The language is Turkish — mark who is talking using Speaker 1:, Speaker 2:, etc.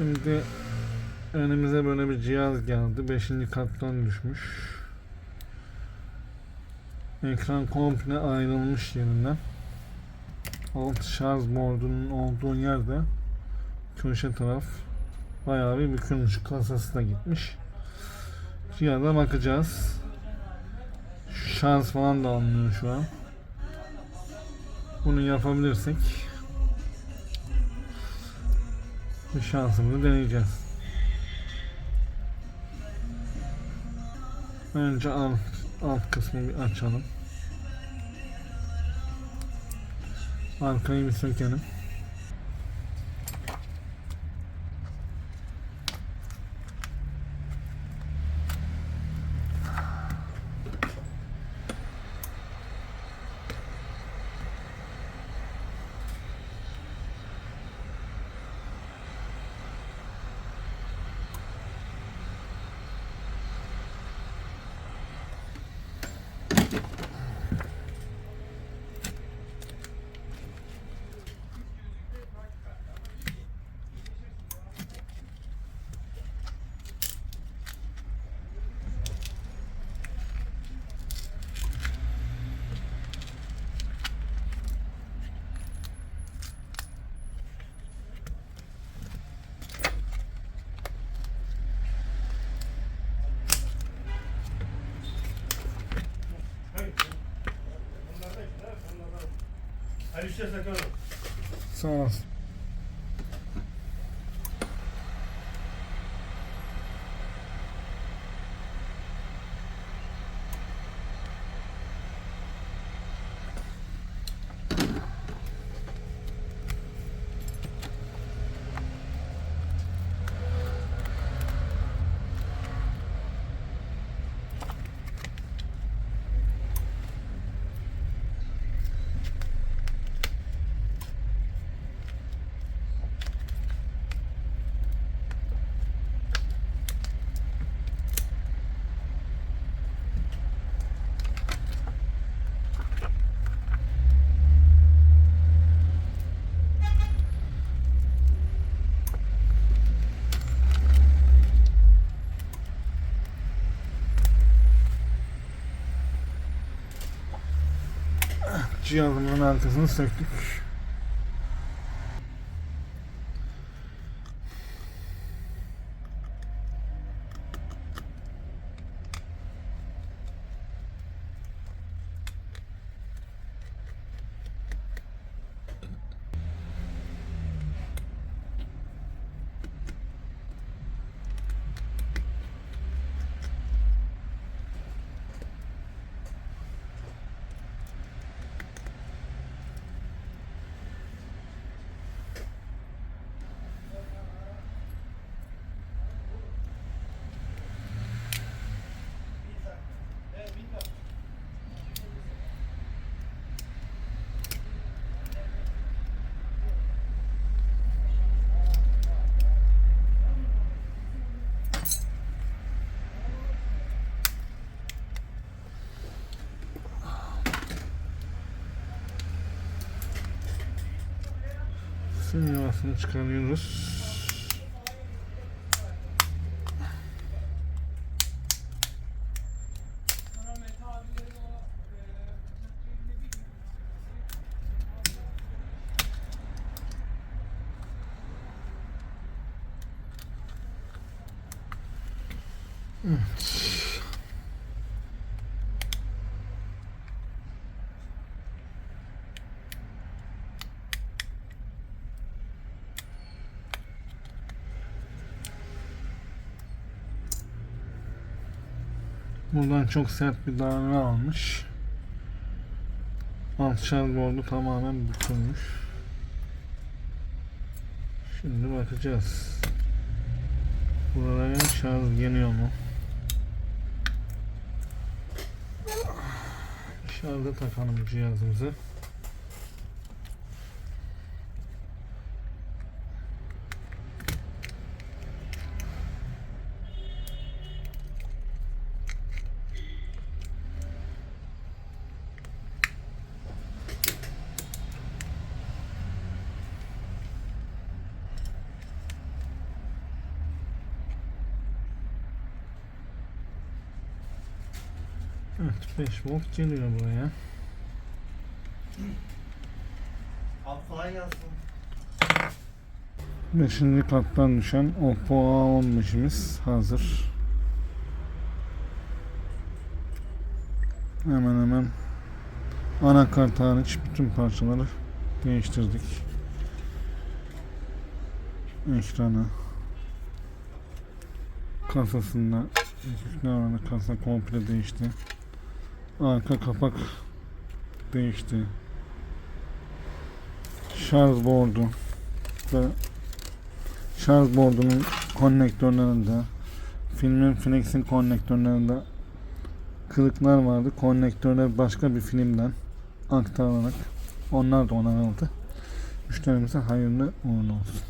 Speaker 1: Şimdi önümüze böyle bir cihaz geldi. Beşinci kattan düşmüş. Ekran komple ayrılmış yerinden. Alt şarj bordunun olduğu yerde köşe taraf bayağı bir bükülmüş. Kasası da gitmiş. Cihaza bakacağız. Şarj falan da almıyor şu an. Bunu yapabilirsek bir şansımızı deneyeceğiz. Önce alt, alt kısmı bir açalım. Arkayı bir sökelim.
Speaker 2: Salut, chef,
Speaker 1: d'accord. Sans. Cihazımızın arkasını söktük. Sinyasını çıkarıyoruz. Evet. Buradan çok sert bir darbe almış. Alt şarj bordu tamamen bükülmüş. Şimdi bakacağız. Buraya şarj geliyor mu? Şarja takalım cihazımızı. Evet 5 volt geliyor buraya.
Speaker 2: Kolay gelsin.
Speaker 1: 5. kattan düşen Oppo A15'imiz hazır. Hemen hemen anakart hariç bütün parçaları değiştirdik. Ekranı kasasında ne var kasa komple değişti. Arka kapak değişti. Şarj bordu ve şarj bordunun konnektörlerinde filmin Finex'in konnektörlerinde kırıklar vardı. Konnektörler başka bir filmden aktarılarak onlar da onarıldı. Müşterimize hayırlı uğurlu olsun.